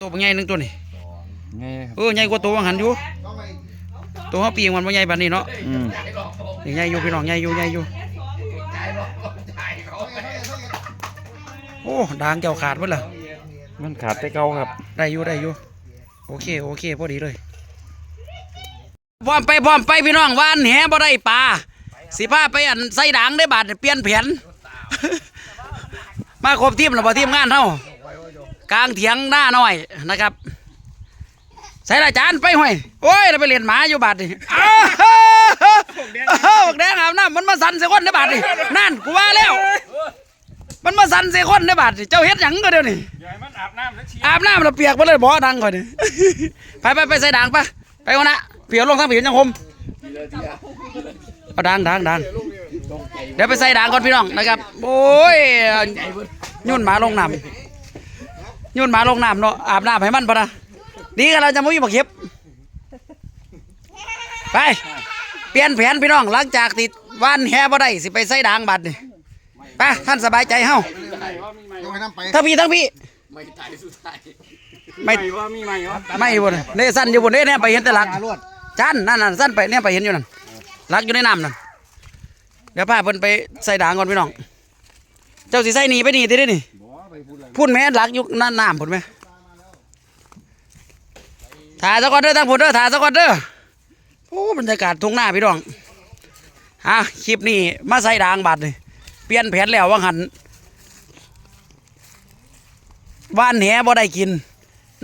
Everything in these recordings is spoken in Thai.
ตัวเป็นไงหนึ่งตัวนี่ไงครับเออใหญ่กว่าตัววังหันอยู่ ตัวเขาปีงมันบ่ใหญ่ปานนี้เนาะอืมนี่ใหญ่อยู่พี่น้องใหญ่อยู่ใหญ่อยู่โอ้ด่างเจ้าขาดเบิดล่ะมันขาดแต่เก่าครับ ได้อยู่ได้อยู่โอเคโอเคพอดีเลยพร้อมไปพร้อมไปพี่น้องวานแหบ่ได้ปลาสิพาไปอันใส่ด่างได้บาดเปลี่ยนแผนมาครบทีมแล้วบ่ทีมงานเฮา กลางเถียงหน้าหน่อยนะครับ ใส่ละจานไปห้อยโอ้ยเราไปเรียนหมาอยู่บาดนี่อ้าวอ้าวบักแดงอาบน้ำมันมาสั่นเสียคนในบาดนี่นั่นกูว่าแล้ว มันมาสั่นเสียคนในบาดนี่เจ้าเฮ็ดหยังก็เดี๋ยวนี้อาบน้ำแล้วอาบน้ำแล้วเปียกไปเลยบ่อดังก่อนนี่ไปไปไปใส่ด่างไปไปวะนะเปียกลงทั้งผิวยังคมเอาด่างด่างด่างเดี๋ยวไปใส่ด่างก่อนพี่น้องนะครับ โอ้ยยุ่นหมาลงน้ำ ยนหมาลงน้ำเนาะอาบน้ำให้มันปะนะดีกันเราจะไม่มีบักเข็บไป เปลี่ยนแผนพี่น้องหลังจากติดวันแฮบ่ได้สิไปใส่ด่างบัดนี่ไปท่านสบายใจเฮาต้องให้น้ำไปทั้งพี่ทั้งพี่ ไม่ตายสุดท้ายไม่ไม่ว่ามีไหมวะไม่บนเนสั้นอยู่บนเนเนี่ยไปเห็นแต่หลักมาลวดจันนั่นน่ะสั้นไปเนี่ยไปเห็นอยู่นั่นหลักอยู่ในน้ำนั่นเดี๋ยวพาเพิ่นไปใส่ด่างก่อนพี่น้อง เจ้าสิใส่หนีไปหนีติได้นี่ พูดแม่หลักยู่นั่นน้ำพูดไหมถ่ายซะก่อนเด้อตั้งพูดเด้อถ่ายซะก่อนเด้อโอ้บรรยากาศทุ่งหน้าพี่น้องฮะคลิปนี้มาใส่ดางบัดนี่เปลี่ยนแผนแล้วว่าหันบ้านแหบ่ได้กิน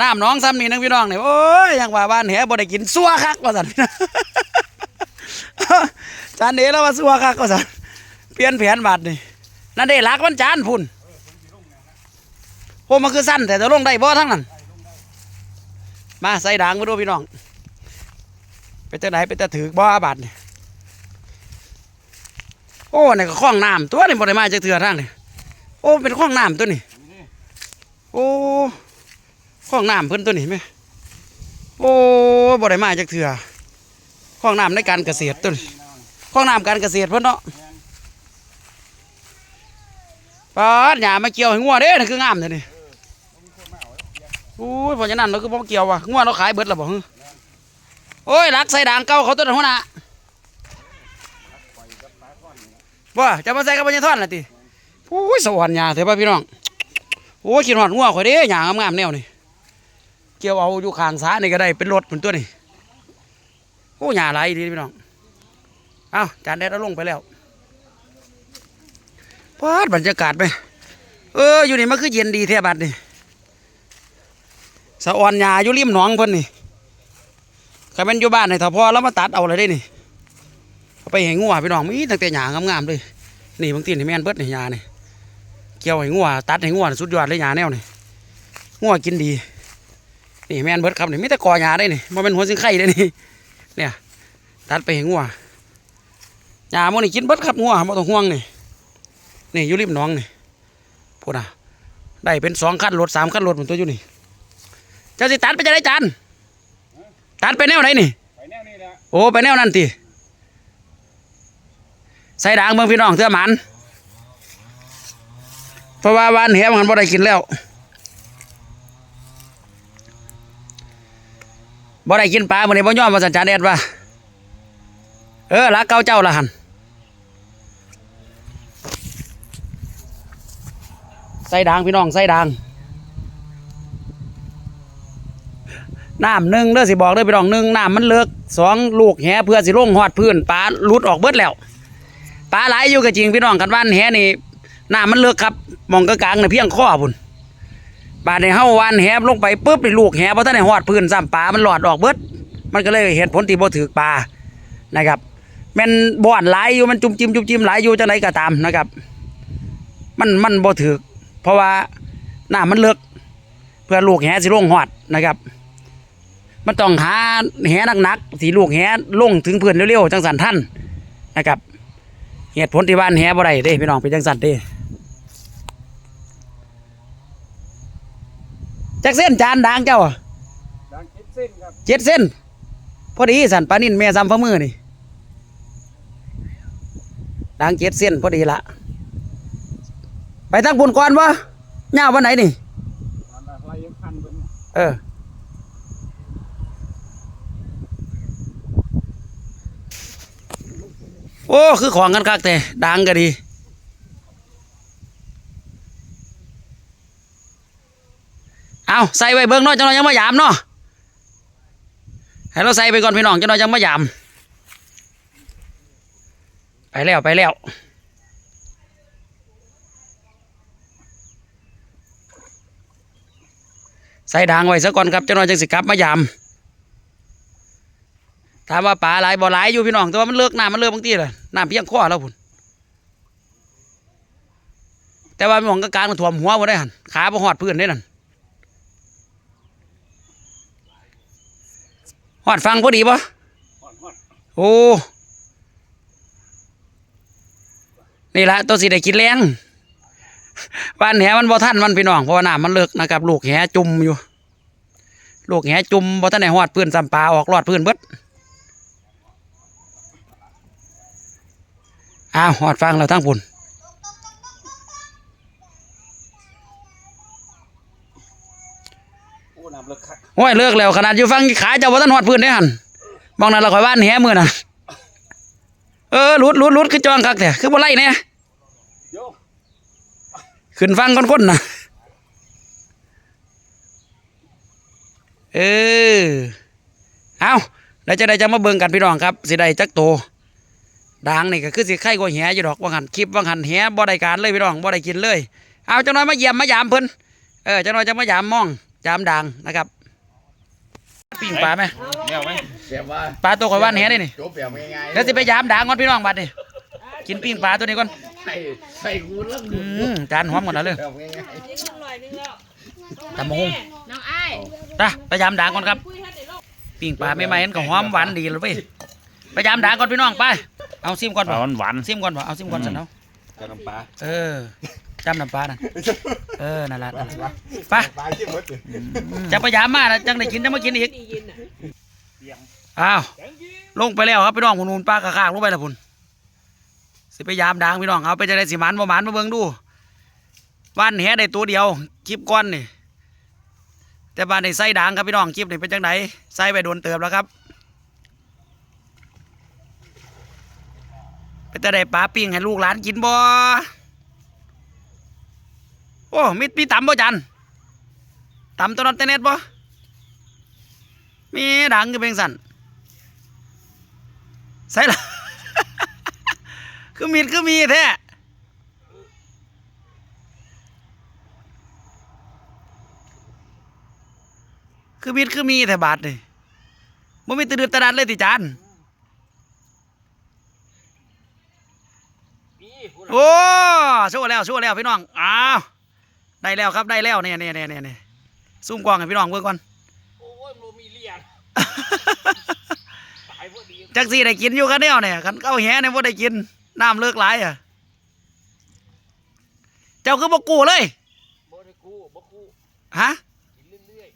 น้ำน้องซ้ำนี่นึงพี่น้องเนี่ยโอ้ยยังว่าบ้านแหบ่ได้กินซัวคักว่าสันจานเดแล้วว่าซัวคักว่าสันเปลี่ยนแผนบาดนี่นั่นเด้ลักมันจานพุ่น โอ้มันคือสั้นแต่จะลงได้บ่ทั้งนั้น มาใส่ด่างมาดูพี่น้องไปเจอไหนไปเจอถือบ่อบาดนี่ยโอ้นี่ก็คล้องน้ำตัวนี่บ่ได้มาจากเถื่อทางนี่โอ้เป็นคล้องน้ำตัวนี่โอ้ข้องน้ำเพิ่นตัวนี้ไหมโอ้บ่ได้มาจากเถื่อข้องน้ำในการเกษตรตัวนี้ข้องน้ำการเกษตรเพิ่นเนาะป้าหญ้ามาเกี่ยวให้งัวเด้นี่คืองามเด้นี่ อุ้ยพราะนั้นเราคือบ่อเกี่ยวว่ะงัวเราขายเบิดแล้วบ่ฮโอ้ยรักใส่ด่างเก่าเขาตัวนั้นหัวหน้าบ่จะมาใส่กับปัญญาท่อนละติโอ้ยสวรรค์หญ้าเถอะป่ะพี่น้องโอ้ยคิดฮอดงัวข่อยเด้หญ้างงามๆแนวนี่เกี่ยวเอาอยู่ข้างซ้ายนี่ก็ได้เป็นรถเหมือนตัวนี่โอ้หยาไหลดีพี่น้องเอ้าจานแดดลงไปแล้วพาดบรรยากาศไปเอออยู่นี่มันคือเย็นดีแท้บัดนี่ สะออนหยาอยู่ริมหนองเพิ่นนี่ใครเป็นอยู่บ้านในถ้าพอแล้วมาตัดเอาเลยได้นี่ไปให้งัวพี่น้องมีตั้งแต่หยางามๆเลยนี่บางทีนี่แม่นเบิดนี่หยานี่เกี่ยวให้งัวตัดให้งัวสุดยอดเลยหยาแนวนี่งัวกินดีนี่แม่นเบิดครับนี่มีแต่กอหญ้าได้นี่มันเป็นหัวสิงไข่ได้นี่เนี่ยตัดไปให้งัวหญ้ามันนี่กินเบิดครับงัวบ่ต้องห่วงนี่นี่อยู่ริมหนองนี่พูดอะได้เป็นสองคันรถสามคันรถเหมือนตัวอยู่นี่ จ้าสิตัดไปจะได้จานตัดไปแนวไหนนี่ไปแนวนี้แหละโอ้ไปแนวนั้นติใส่ด่างเมืองพี่น้องเถื่อหมันเพราะว่าวันแหมันบ่ได้กินแล้วบ่ได้กินปลามื้อนี้บ่ยอมว่าสัญจารแดดว่าเออรักเก่าเจ้าละหันใส่ด่างพี่น้องใส่ด่าง น้ำหนึ่งเด้อสิบอกเด้อพี่น้องหนึ่งน้ำมันเลิกสองลูกแหเพื่อสิลงหอดพื้นปลาลุดออกเบิดแล้วปลาหลายอยู่ก็จริงพี่น้องกันว่านแหนี่น้ำมันเลิกครับมองกลางๆน่ะเพียงข้อพุ่นบาในเฮาวันแหลงไปปุ๊บนี่ลูกแหบ่ทันได้ฮอดพื้นซ้ำปลามันหลอดออกเบิดมันก็เลยเหตุผลที่บ่ถือปลานะครับแม่นบ่อนหลายอยู่มันจุ่มจิ้มจุ่มจิ้มหลายอยู่จังไดก็ตามนะครับ มันมันบ่ถือเพราะว่าน้ามันเลิกเพื่อลูกแหสิลงฮอดนะครับ มันต้องหาแหหนักๆสิลูกแหลงถึงพื้นเร็วๆจังสันท่านนะครับเหตุผลที่บ้านแหบ่ได้เด้พี่น้องเป็นจังสันเด้จักเส้นจานด่างเจ้าอะดังคิดเส้นครับเจ็ดเส้นพอดีสันปลานินแม่ซ้ำฝ่ามือนี่ด่างเจ็ดเส้นพอดีละไปตั้งบุญก่อนวะย่าวันไหนนี่ตอนอะไรยังพันเป็นเออ โอ้ คือของกันคักแต่ดังก็ดี เอาใส่ไว้เบิ่งเนาะจังน่อยยังมายามเนาะให้เราใส่ไปก่อนพี่น้องจังน่อยยังมายาม ไปแล้วไปแล้วใส่ดางไว้ซะก่อนครับจังน่อยจังสิกลับมายาม ถามว่าปลาหลายบ่หลายอยู่พี่น้องแต่ว่ามันเลิกน้ำมันเลิกบางทีเลยน้ำเพียงข้อแล้วพุ่นแต่ว่ามีหมองกลางมันท่วมหัวบ่ได้หันขาบ่หอดพื้นได้นั่นหอดฟังพอดีปะโอ้นี่ละตัวสิได้กินแรงบ้านแหมันบ่ทันมันพี่น้องเพราะว่าน้ำมันเลิกนะครับลูกแหจุ่มอยู่ ลูกแหจุ่มบ่ทันได้หอดพื้นซ้ำปลาออกรอดพื้นเบิด อ้าวหอดฟังเราทั้งปุ่นโอ้น้ำเลิกคักโอ้ยเลิกแล้วขนาดอยู่ฟังขาเจ้าว่าท่านหอดพื้นได้หันบองนั้นเราคอยว่านแหมือน่ะเออลุดลุดลุดคือจองคักแต่คือบ่ไล่เนี่ยขึ้นฟังคนๆนะเออเอาแล้วจะได้จะมาเบิ่งกันพี่น้องครับสิได้จักโต ดังนี่ก็คือสิไข่กว่าแหอยู่ดอกว่าหันคลิปว่าหันแหบ่ได้การเลยพี่น้องบ่ได้กินเลย เอาจังน้อยมาเยี่ยมมายามเพิ่นเออจังน้อยจะมายามมองยามดังนะครับปิ้งปลาไหมเดี๋ยวไหมเสียว่าปลาตัวข่อยว่านแหนี่นี่จบแบบง่ายๆเดี๋ยวสิไปยามดังก่อนพี่น้องบัดนี่กินปิ้งปลาตัวนี้ก่อนใส่ใส่กูแล้วอืมจานหอมก่อนนะเลยแบบง่ายตำมะฮงน้องอ้ายตาไปยามดังก่อนครับปิ้งปลาไม่ไหมเห็นก็หอมหวานดีเลยเว้ย พยายามด่างก่อนพี่น้องไป เอาซิมก่อนปลาบ่หวาน ซิมก่อนบ่เอาซิมก่อนสันเอาๆกับน้ำปลาเออจำน้ำปลานั่นเออนั่นแหละนั่นแหละไปปลาที่หมดเลยจะพยายามมานะจังได้กินจะมากินอีกอ้าวลงไปแล้วครับพี่น้องพุ่นๆปลากระคากลงไปแล้วพุ่นสิพยายามด่างพี่น้องเอาไปจะได้สิหมันบ่หมันมาเบิ่งดูว่านแหได้ตัวเดียวคลิปก้อนนี่แต่บ้านในไส้ด่างครับพี่น้องคลิปนี่เป็นจังไดใส่ไปโดนเติบแล้วครับ ไปแต่ได้ปลาปิ้งให้ลูกหลานกินบ่โอ้มีมีตำบ่จันตำตัวนั้นเตเน็ตบ่มีดังก็เป็นสันใส่ละคือมีดคือมีแท้คือมีดคือมีแท้บาทนี่บ่มีตะดืดตะดันเลยติจาน โอ้สู้แล้วสู้แล้วพี่น้องอ้าวได้แล้วครับได้แล้วเนี่ยเนี่ยเนี่ยเนี่ยเนี่ยซุ่มกล้องให้พี่น้องเบิ่งก่อนโอ้ยโมมีเลียนตายพอดีจักสีได้กินอยู่กันเนี่ยเนี่ยกันเข้าแหเนี่ยบ่ได้กินน้ำเลิกหลายอะเจ้าคือบ่กู้เลยบ่ได้กู้บ่กู้ฮะกินเรื่อย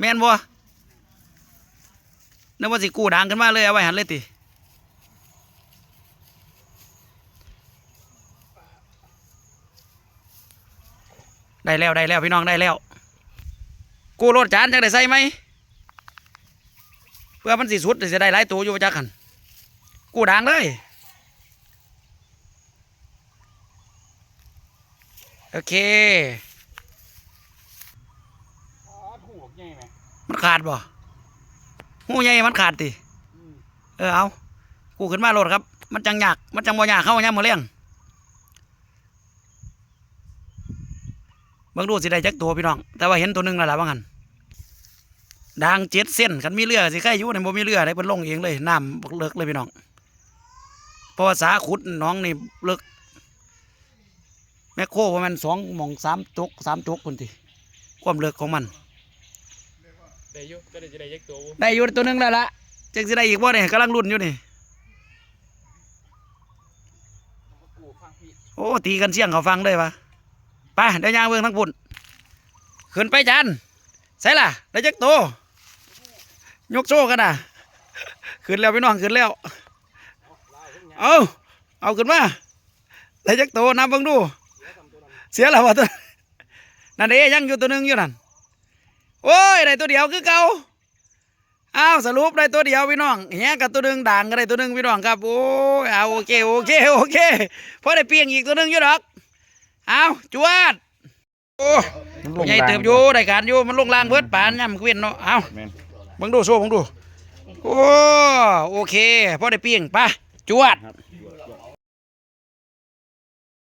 แม่นบ่นึกว่าสิกู้ดังขึ้นมาเลยเอาไว้หันเลยติ ได้แล้วได้แล้วพี่น้องได้แล้ว กู้รถจานจังได้ใส่ไหมเพื่อมันสิสุดจะได้หลายตัวอยู่จักหันกู้ดังเลยโอเคๆอ๋อถูกไงไหมมันขาดบ่หูใหญ่มันขาดติ เออเอา กูขึ้นมาโหลดครับ มันจังยาก มันจังบ่ยากเข้าย่ามมือเลี้ยง เบิ่งดูสิได้จักตัวพี่น้อง แต่ว่าเห็นตัวหนึงแล้วล่ะว่างั้นด่างเจ็ดเส้นคันมีเรือสิใครอยู่ในบ่มีเรือได้เพิ่นลงเองเลยน้ำบักเลิกเลยพี่น้องเพราะว่าสาขุดน้องนี่เลิกแมคโครประมาณสองหมองสามจกสามจกคนทีความเลิกของมัน ได้อยุก็ได้จะได้ยักตัวได้อยู่ตัวหนึงแล้วละจังสิได้อีกบ่เนี่ยกำลังรุ่นอยู่นี่กู้ฟังพี่โอ้ตีกันเสี่ยงเขาฟังเลยปะ ไปเดี๋ยวยางเบิ่งทั้งปุ่นขึ้นไปจันใส่ล่ะได้จักโตยกโซ่กันนะขึ้นแล้วพี่น้องขึ้นแล้ว เอาเอาขึ้นมาได้จักโตนับเบิ่งดู เสียแล้ววะตัวนั่นเอ้ยังอยู่ตัวหนึงอยู่นั่นโอ้ยได้ตัวเดียวคือเก่าอ้าวสรุปได้ตัวเดียวพี่น้องแหกับตัวหนึงด่างก็ได้ตัวหนึงพี่น้องครับโอ้ยเอาโอเคโอเคโอเคพอได้เปียงอีกตัวหนึงอยู่ดอก เอาจวดโอ้ใหญ่เติบอยู่ได้การอยู่มันลงล่างเบิดปานย่ำเกวียนเนาะเอาแม่นบังดูโซ่บังดู โอ้โอเคพอได้เปียงไปะจวดครับ